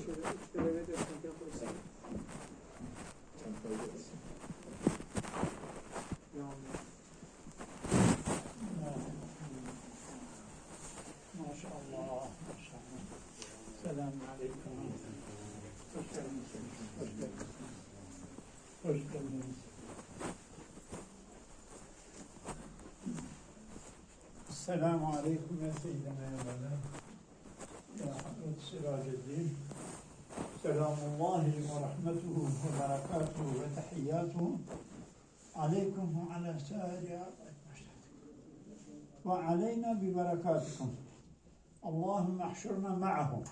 şöyle. Maşallah, maşallah. Selamun aleyküm. Hoş geldiniz. Hoş geldiniz. Hoş geldiniz. Selamun aleyküm ve seyyidina evvela. Ya Hazret Siraceddin. Selamullahi ve rahmetuhu ve berekatuhu ve tehiyyatuhu. Aleykum ve ala sâri وعلينا ببركاتكم اللهم احشرنا معهم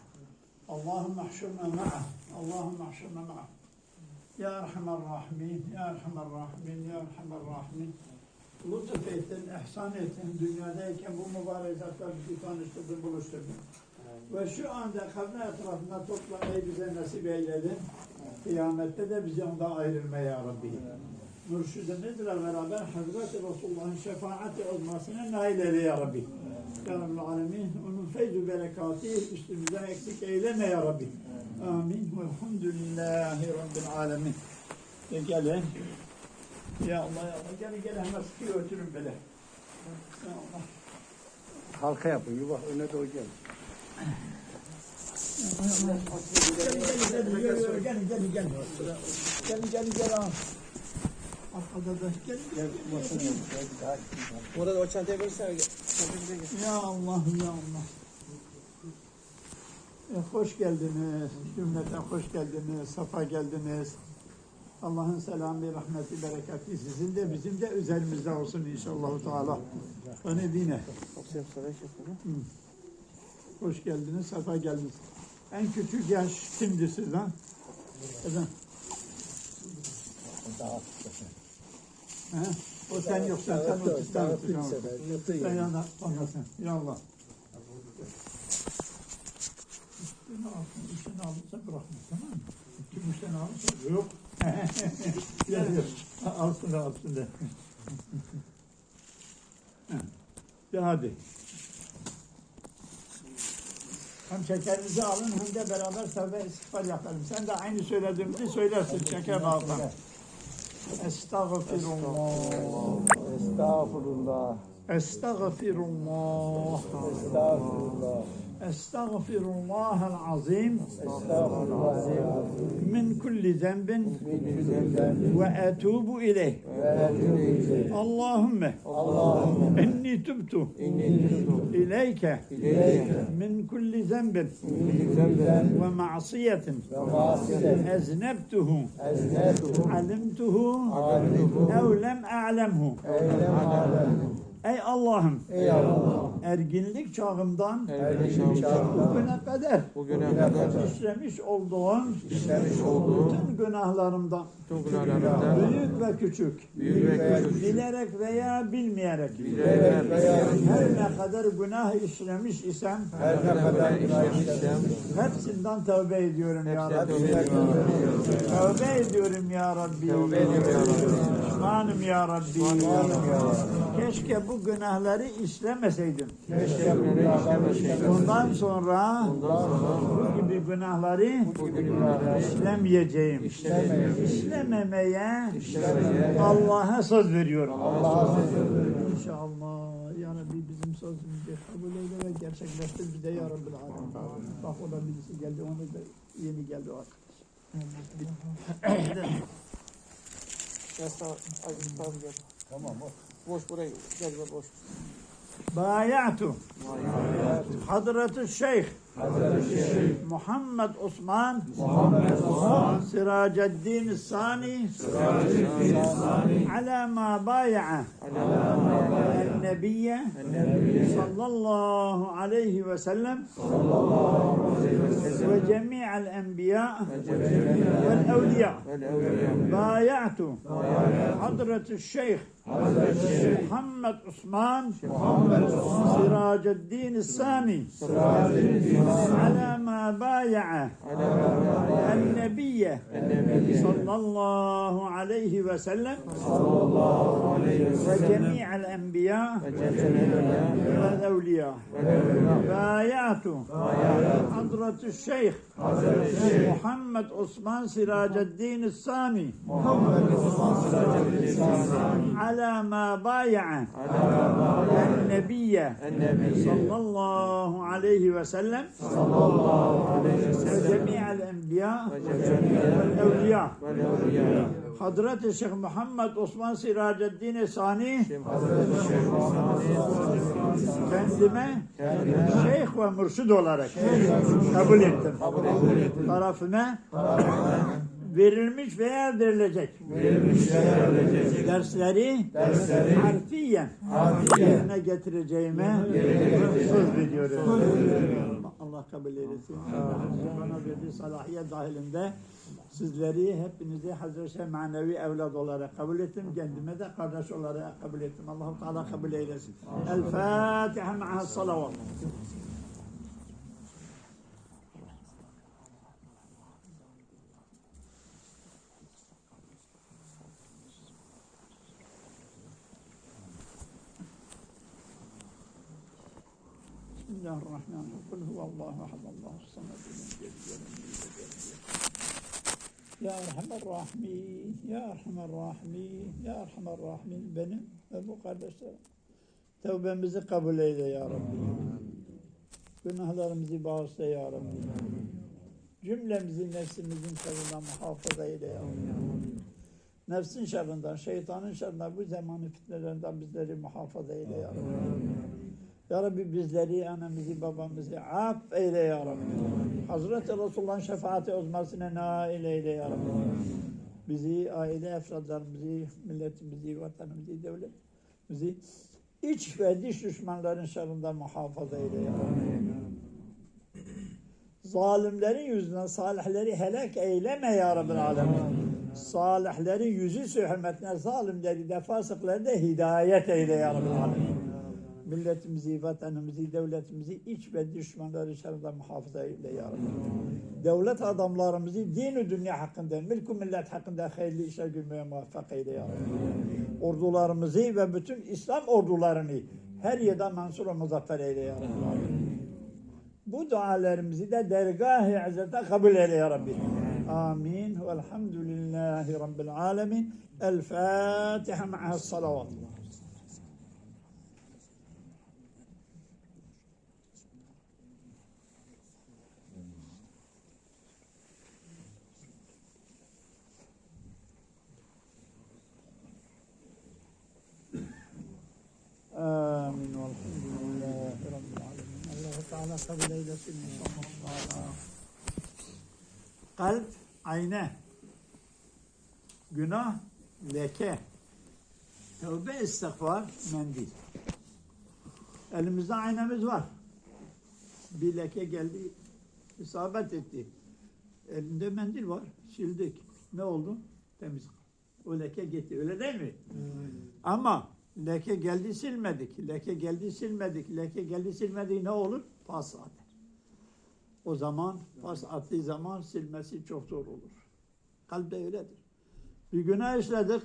اللهم احشرنا معه اللهم احشرنا معه يا ارحم الراحمين يا ارحم الراحمين يا ارحم الراحمين lütuf ettin, ihsan ettin. Dünyadayken bu mübarek zatlar bizi tanıştırdın, buluşturdun. Ve şu anda kabri etrafında toplamayı bize nasip eyledin. Kıyamette de bizi ondan ayrılma ya Rabbi. Mürşidimizle beraber Hazreti Resulullah'ın şefaati olmasına nail eyle ya Rabbi. Ya Alemin. Onun feyzü berekatı üstümüzden eksik eyleme ya Rabbi. Amin. Velhamdülillahi Rabbil Alemin. E gelin. Ya Allah ya Allah. Gelin gelin hemen sıkı ötürün böyle. Allah. Halka yapın yuva öne doğru gel. Gelin Gelin gelin gelin. Gelin gelin gelin. Arkada da gelin. Orada o çantayı versene. Ya Allah'ım ya Allah. E, hoş geldiniz. Cümleten hoş geldiniz. Safa geldiniz. Allah'ın selamı, rahmeti, bereketi sizin de bizim de üzerimizde olsun inşallah. Teala. Öne dine. Çok sevgiler. Hoş geldiniz, safa geldiniz. En küçük yaş kimdi sizden? Efendim? He? O sen yoksan sen otuzdan Sen yana anlasın. Ya Allah. Üstüne alsın, üstüne alırsa bırakma tamam mı? Kim üstüne alırsa yok. Yok. alsın da alsın da. De hadi. Hem şekerinizi alın hem de beraber tövbe istiğfar yapalım. Sen de aynı söylediğimizi söylersin şeker bağlan. Estağfirullah. Estağfurullah. Estağfirullah. Estağfurullah. أستغفر الله العظيم. من كل ذنب. وأتوب إليه. اللهم إني تبت إليك. من كل ذنب. ومعصية. أذنبته. علمته. أو لم أعلمه. أي اللهم erginlik çağımdan erginlik çağımdan bugüne kadar bugüne kadar. işlemiş olduğun işlemiş olduğun bütün günahlarımdan günahlarımdan büyük ve küçük büyük ve küçük bilerek veya bilmeyerek bilerek veya her ne kadar günah işlemiş isem her ne kadar işlemişsem hepsinden tövbe ediyorum ya Rabbi. tövbe ediyorum. Ya Rabbi. Tövbe ediyorum ya Rabbi. Pişmanım ya Rabbi. Keşke bu günahları işlemeseydim. keşke bunları işlemeseydim. Bundan sonra Bundan sonra bu gibi günahları bu günahları işlemeyeceğim. işlemeyeceğim. İşlemeye Allah'a söz veriyorum. Allah'a söz veriyorum. İnşallah ya Rabbi bizim sözümüzü kabul eyle ve gerçekleştir bize ya Rabbi. Bak o da birisi geldi onu da yeni geldi o arkadaş. Tamam o. Boş burayı. Gel boş. Bayatu Hazreti Şeyh Muhammed Osman. Muhammed Osman. Siraceddin Sani. Siraceddin Sani. Ala ma baya'a ala ma baya'a Nebiye sallallahu aleyhi ve sellem. Sallallahu aleyhi ve sellem. Ve cemi الأنبياء والأولياء. بايعت حضرة الشيخ محمد عثمان سراج الدين السامي على ما بايع النبي النبي صلى الله عليه وسلم. صلى الله عليه وسلم وجميع الأنبياء والأولياء. بايعت حضرة الشيخ محمد محمد عثمان سراج الدين السامي. محمد عثمان سراج الدين السامي. على ما بايع النبي النبي. صلى الله عليه وسلم. صلى الله عليه وسلم. وجميع الأنبياء وجميع الأولياء Hazreti Şeyh Muhammed Osman Siraceddin Sani kendime şeyh ve mürşid olarak kabul ettim. Tarafıma verilmiş veya verilecek. Verilmiş veya verilecek. Dersleri, dersleri harfiyen, harfiyen yerine getireceğime söz veriyorum. Allah kabul eylesin. Bana verdiği salahiyet dahilinde sizleri hepinizi Hazreti manevi evlad olarak kabul ettim. Kendime de kardeş olarak kabul ettim. Allah-u Teala kabul eylesin. El Fatiha ma'a salavat. Kul huvallahu ahad Allahu samed. Lem yelid ve lem yulad ve lem yekun Ya Erhamer Rahimin, Ya Erhamer Rahimin, Ya Erhamer Rahimin benim ve bu kardeşlerim. Tevbemizi kabul eyle Ya Rabbi. Günahlarımızı bağışla Ya Rabbi. Cümlemizi nefsimizin şerrinden muhafaza eyle Ya Rabbi. Nefsin şerrinden, şeytanın şerrinden, bu zamanın fitnelerinden bizleri muhafaza eyle Ya Rabbi. Ya Rabbi bizleri, anamızı, babamızı af eyle Ya Rabbi. Hazreti Resulullah'ın şefaati uzmasına nail eyle Ya Rabbi. Bizi, aile efradlarımızı, milletimizi, vatanımızı, devletimizi iç ve dış düşmanların şerrinden muhafaza eyle Ya Rabbi. Zalimlerin yüzünden salihleri helak eyleme Ya Rabbi Alemin. Salihlerin yüzü sühürmetine zalimleri de fasıkları da hidayet eyle Ya Rabbi Alemin milletimizi, vatanımızı, devletimizi iç ve düşmanları şerrinden muhafaza eyle ya. Devlet adamlarımızı din dünya hakkında, mülkü millet hakkında hayırlı işe girmeye muvaffak eyle ya. Ordularımızı ve bütün İslam ordularını her yerden mansur ve muzaffer eyle ya. Bu dualarımızı da dergah-ı izzete kabul eyle ya Rabbi. Velhamdülillahi Rabbil alemin. El Fatiha ma'as salavat. ala sabileyleti Kalp ayna. Günah leke. Tövbe istiğfar mendil. Elimizde aynamız var. Bir leke geldi, isabet etti. Elinde mendil var, sildik. Ne oldu? Temiz. O leke gitti. Öyle değil mi? Evet. Ama leke geldi silmedik, leke geldi silmedik, leke geldi silmedik ne olur? Pas atar. O zaman pas attığı zaman silmesi çok zor olur. Kalpte öyledir. Bir günah işledik.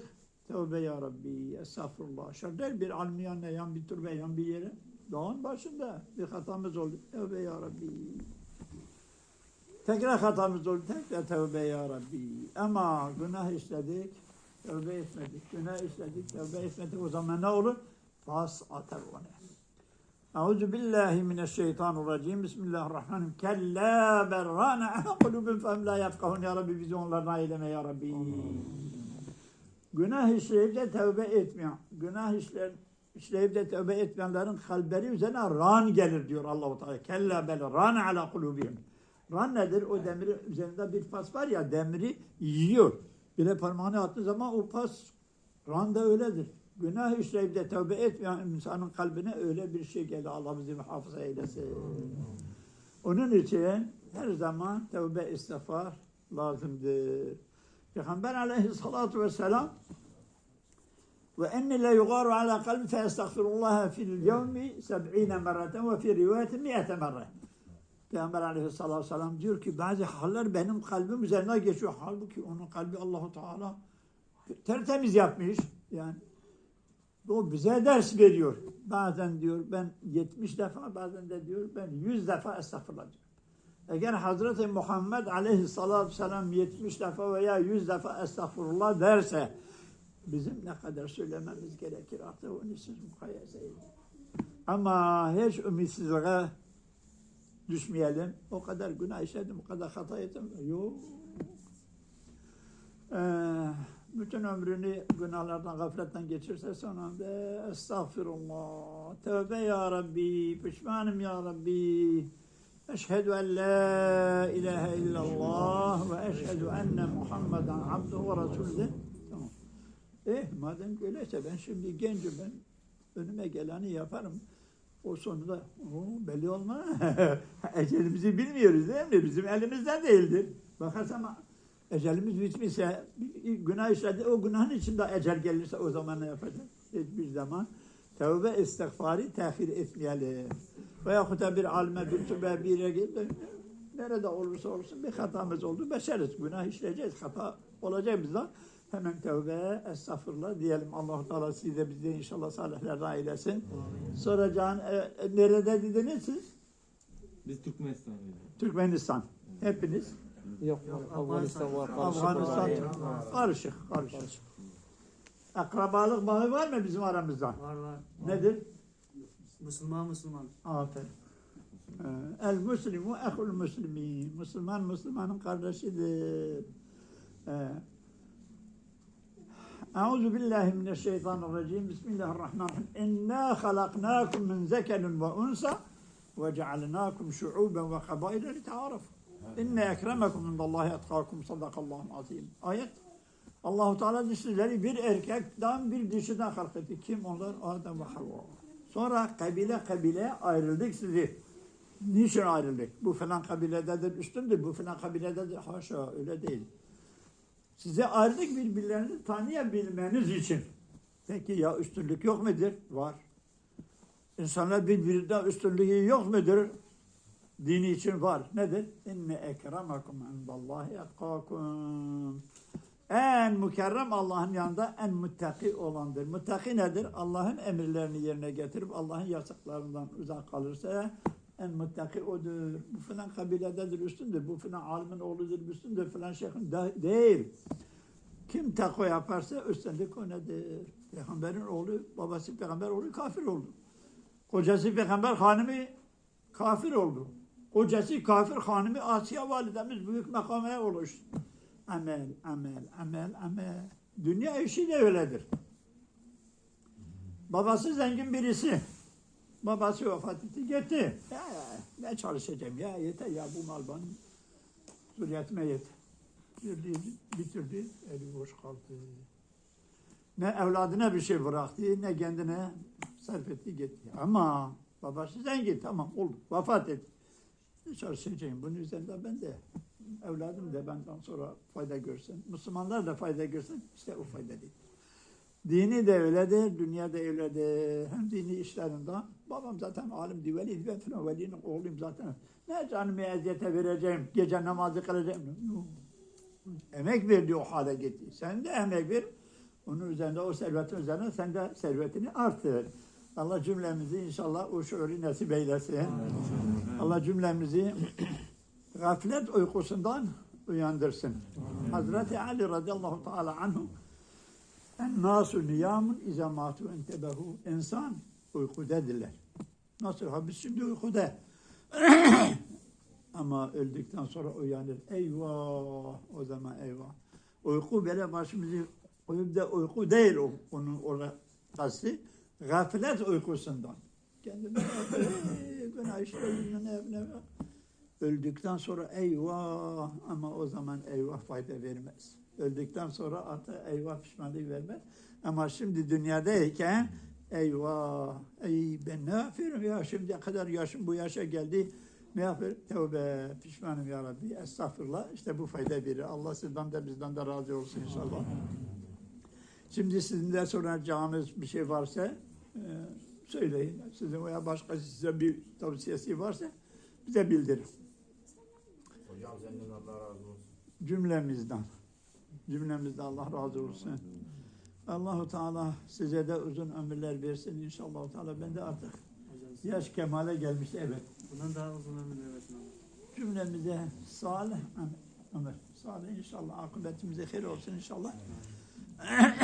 Tövbe ya Rabbi, estağfurullah. Şöyle bir almiyan yan bir türbe yan bir yere. Dağın başında bir hatamız oldu. Tövbe ya Rabbi. Tekrar hatamız oldu. Tekrar tövbe ya Rabbi. Ama günah işledik. Tövbe etmedik. Günah işledik. Tövbe etmedik. O zaman ne olur? Bas atar ona. Euzu billahi mineşşeytanirracim. Bismillahirrahmanirrahim. Kella berrana ala kulubin fem la yefkahun ya Rabbi bizi onlardan eyleme ya Rabbi. Günah işleyip de tövbe etmeyen, günah işler, işleyip de tövbe etmeyenlerin kalpleri üzerine ran gelir diyor Allah-u Teala. Kella bel ran ala kulubihim. Ran nedir? O demiri üzerinde bir pas var ya demiri yiyor. Bile parmağını attığı zaman o pas ran da öyledir. Günah işleyip de tövbe etmeyen insanın kalbine öyle bir şey gelir. Allah bizi muhafaza eylesin. Onun için her zaman tövbe istiğfar lazımdır. Peygamber aleyhissalatu vesselam Ve enne la yugaru ala kalbi fe estağfirullah fil yevmi seb'ine merraten ve fi rivayetin mi'ete merre. Peygamber aleyhissalatü vesselam diyor ki bazı haller benim kalbim üzerine geçiyor. Halbuki onun kalbi Allahu Teala tertemiz yapmış. Yani o bize ders veriyor. Bazen diyor ben 70 defa bazen de diyor ben 100 defa estağfurullah diyor. Eğer Hazreti Muhammed aleyhissalatü vesselam 70 defa veya 100 defa estağfurullah derse bizim ne kadar söylememiz gerekir artık onu siz mukayese edin. Ama hiç ümitsizliğe düşmeyelim. O kadar günah işledim, o kadar hata ettim. Yok. Ee, bütün ömrünü günahlardan, gafletten geçirse sonunda estağfirullah, tövbe ya Rabbi, pişmanım ya Rabbi, eşhedü en la ilahe illallah ve eşhedü enne Muhammeden abduhu ve resulü. Tamam. Eh madem öyleyse ben şimdi gencim ben önüme geleni yaparım. O sonunda o belli olmaz. Ecelimizi bilmiyoruz değil mi? Bizim elimizden değildir. Bakarsan ecelimiz bitmişse, günah işledi, o günahın içinde ecel gelirse o zaman ne yapacağız? Hiçbir zaman tevbe istiğfarı tehir etmeyelim. Veyahut da bir alime, bir tübe, bir yere gidip nerede olursa olsun bir hatamız oldu. Beşeriz. Günah işleyeceğiz. Hata olacak bizden. Hemen tövbe, estağfurullah diyelim. Allah-u Teala sizi de bizi inşallah salihlerden eylesin. Soracağın, e, e, nerede dediniz siz? Biz Türkmenistan'dayız. Türkmenistan. Hepiniz. Yok, Afganistan var. karışık Afganistan. var. Karışık, karışık. Akrabalık bağı var mı bizim aramızda? Var var. Nedir? Müslüman Müslüman. Aferin. Ee, El Müslimu ehul Müslimi. Müslüman Müslümanın kardeşidir. Ee, Euzu billahi mineşşeytanirracim. Bismillahirrahmanirrahim. İnna halaknakum min zekerin ve unsa ve cealnakum şuuben ve kabaile li ta'arafu. İnne ekremekum indallahi etkakum. Sadakallahu azim. Ayet. Allahu Teala dişileri bir erkekten bir dişiden halk etti. Kim onlar? Adem ve Havva. Sonra kabile kabile ayrıldık sizi. Niçin ayrıldık? Bu falan kabilededir üstündür, bu falan kabilededir. Haşa öyle değil. Size ayrılık birbirlerini tanıyabilmeniz için. Peki ya üstünlük yok mudur? Var. İnsanlar birbirinden üstünlüğü yok mudur? Dini için var. Nedir? İnne ekremakum indallahi etkakum. En mükerrem Allah'ın yanında en muttaki olandır. Muttaki nedir? Allah'ın emirlerini yerine getirip Allah'ın yasaklarından uzak kalırsa en muttaki odur. Bu filan kabilededir üstündür. Bu filan alimin oğludur üstündür. Filan şeyhin de- değil. Kim takva yaparsa üstünlük o nedir? Peygamberin oğlu, babası peygamber oğlu kafir oldu. Kocası peygamber hanımı kafir oldu. Kocası kafir hanımı Asiye validemiz büyük makamaya ulaştı. Amel, amel, amel, amel. Dünya işi de öyledir. Babası zengin birisi. Babası vefat etti, gitti. Ya, ne çalışacağım ya yeter ya bu mal bana zürriyetime yeter. Bitirdi, eli boş kaldı. Ne evladına bir şey bıraktı, ne kendine sarf etti gitti. Ama babası zengin, tamam oldu, vefat etti. Ne çalışacağım bunun üzerinde ben de evladım da benden sonra fayda görsün. Müslümanlar da fayda görsün. İşte o fayda değil. Dini de öyledir, dünya da öyledir. Hem dini işlerinden. Babam zaten alim veli, ben filan velinin oğluyum zaten. Ne canımı eziyete vereceğim, gece namazı kılacağım. Yok. Emek verdi o hale gitti. Sen de emek ver. Onun üzerinde, o servetin üzerine sen de servetini artır. Allah cümlemizi inşallah o şuuru nasip eylesin. Allah cümlemizi gaflet uykusundan uyandırsın. Hazreti Ali radıyallahu teala anhu en nasu niyamun izâ mâtu entebehu. İnsan uykudadirler. Nasıl? Ha biz şimdi uykuda. Ama öldükten sonra uyanır. Eyvah! O zaman eyvah. Uyku böyle başımızı koyup da uyku değil o, onun orada kastı. Gaflet uykusundan. Kendime "Ey, günah işledim ne ne ne. Öldükten sonra eyvah ama o zaman eyvah fayda vermez. Öldükten sonra artık eyvah pişmanlık vermez. Ama şimdi dünyadayken eyvah ey ben ne yapıyorum ya şimdiye kadar yaşım bu yaşa geldi. Ne yapıyorum? Tövbe pişmanım ya Rabbi. Estağfurullah. İşte bu fayda verir. Allah sizden de bizden de razı olsun inşallah. Şimdi sizin de soracağınız bir şey varsa e, söyleyin. Sizin veya başkası size bir tavsiyesi varsa bize bildirin. Hocam senden Allah razı olsun. Cümlemizden. Cümlemizden Allah razı olsun. Allahu Teala size de uzun ömürler versin inşallah Teala. Ben de artık yaş kemale gelmiş evet. bundan daha uzun ömür evet. İmam. Cümlemize salih ömür. Salih inşallah akıbetimize hayır olsun inşallah.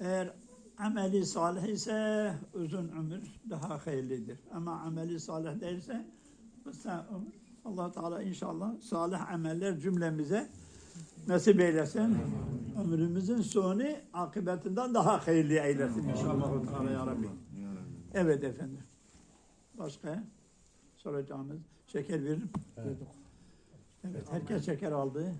Eğer ameli salih ise uzun ömür daha hayırlıdır. Ama ameli salih değilse kısa ömür. allah Teala inşallah salih ameller cümlemize nasip eylesin. Ömrümüzün sonu akıbetinden daha hayırlı eylesin inşallah Teala ya Rabbi. Evet efendim. Başka soracağınız şeker veririm. Evet herkes şeker aldı.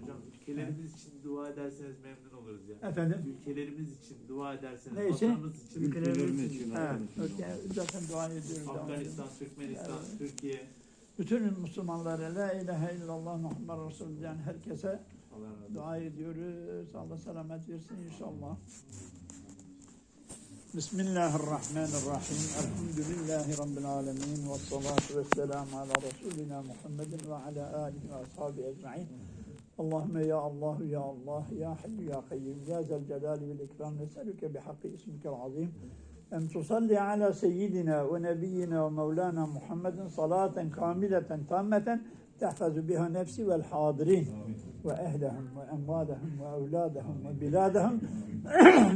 Hocam ülkelerimiz için dua ederseniz memnun oluruz ya. Efendim? Ülkelerimiz için dua ederseniz, Ne için? vatanımız için, Ülkelerimiz için. Evet, zaten dua ediyoruz. Afganistan. Türkmenistan, Evet. Türkiye. Bütün Müslümanlara la ilahe illallah Muhammed Resul diyen herkese dua ediyoruz. Allah selamet versin inşallah. Bismillahirrahmanirrahim. Elhamdülillahi Rabbil alemin. Ve salatu ve selamu ala Resulina Muhammedin ve ala alihi ve ashabi ecma'in. Allahümme ya Allah ya Allah ya Hayyu ya Kayyum ya Zel Celali vel İkram neselüke bihakkı ismikel azim en tusalli ala seyyidina ve nebiyyina ve mevlana Muhammedin salaten kamileten tammeten tehfazu biha nefsi vel hadirin ve ehlehum ve emvalehum ve evladehum ve biladehum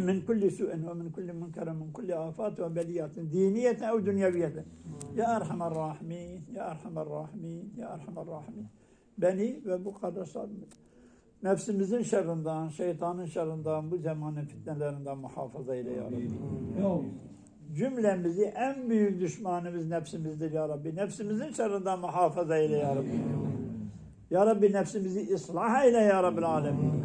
min kulli su'in ve min kulli munkerin min kulli afat ve beliyatin diniyeten ev dünyeviyetin ya Erhamer Rahimin nefsimizin şerrinden, şeytanın şerrinden, bu zamanın fitnelerinden muhafaza eyle ya Rabbi. Cümlemizi en büyük düşmanımız nefsimizdir ya Rabbi. Nefsimizin şerrinden muhafaza eyle ya Rabbi. Ya Rabbi nefsimizi ıslah eyle ya Rabbil alemin.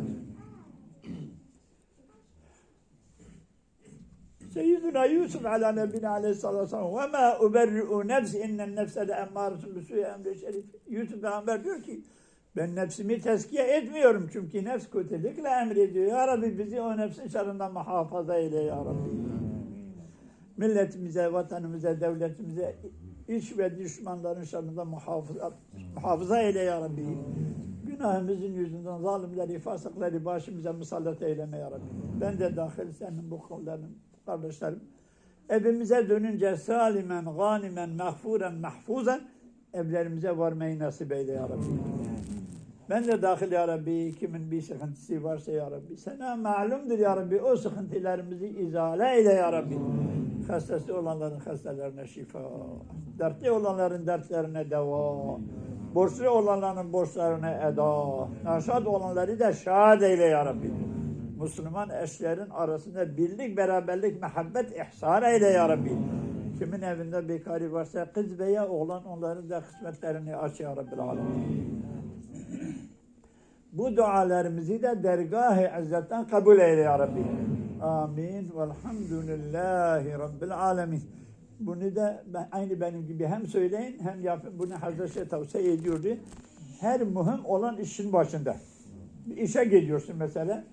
Seyyiduna Yusuf ala nebine aleyhissalatu vesselam ve ma uberri'u nefsi innen nefse le emmâretun bisu'ye emri şerif. Yusuf peygamber diyor ki ben nefsimi tezkiye etmiyorum çünkü nefs kötülükle emrediyor. Ya Rabbi bizi o nefsin şerrinden muhafaza eyle ya Rabbi. Milletimize, vatanımıza, devletimize, iç ve düşmanların şerrinden muhafaza, muhafaza eyle ya Rabbi. Günahımızın yüzünden zalimleri, fasıkları başımıza musallat eyleme ya Rabbi. Ben de dahil senin bu kulların, kardeşlerim. Evimize dönünce salimen, ganimen, mahfuren, mahfuzen evlerimize varmayı nasip eyle ya Rabbi. Ben de dahil ya Rabbi, kimin bir sıkıntısı varsa ya Rabbi. Sana malumdur ya Rabbi, o sıkıntılarımızı izale eyle ya Rabbi. Hastası olanların hastalarına şifa, dertli olanların dertlerine deva, borçlu olanların borçlarına eda, naşad olanları da şad eyle ya Rabbi. Müslüman eşlerin arasında birlik, beraberlik, muhabbet, ihsan eyle ya Rabbi. Kimin evinde bekari varsa kız veya oğlan onların da kısmetlerini aç ya Rabbi. Alemin. Bu dualarımızı da dergah-ı izzetten kabul eyle ya Rabbi. Amin. Velhamdülillahi Rabbil alemin. Bunu da aynı benim gibi hem söyleyin hem yapın. Bunu Hazreti Şeyh tavsiye ediyordu. Her mühim olan işin başında. Bir işe gidiyorsun mesela.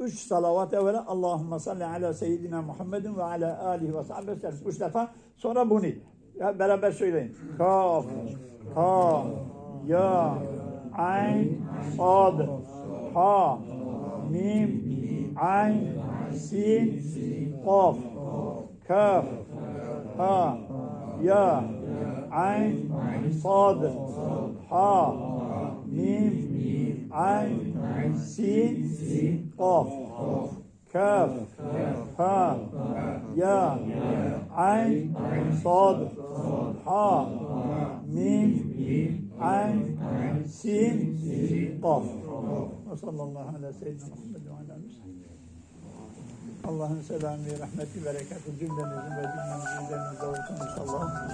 Üç salavat evvela Allahümme salli ala seyyidina Muhammedin ve ala alihi ve sahibi sellem. Üç defa. Sonra bunu. Ya beraber söyleyin. Kaf, ha, ya, ayn, sad, ha, mim, ayn, sin, kaf, kaf, ha, ya, ayn, sad, ha, mim, ayn, sin, kaf, kaf, ha, ya, ayn, sad, ha, mim, ayn, sin, kaf. Ve sallallahu ala seyyidina Muhammed ve ala. Allah'ın selamı, rahmeti, bereketi cümlemizin ve cümlemizin üzerinize olsun inşallah.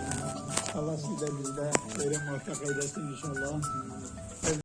Allah sizi de bizde böyle muvaffak eylesin inşallah.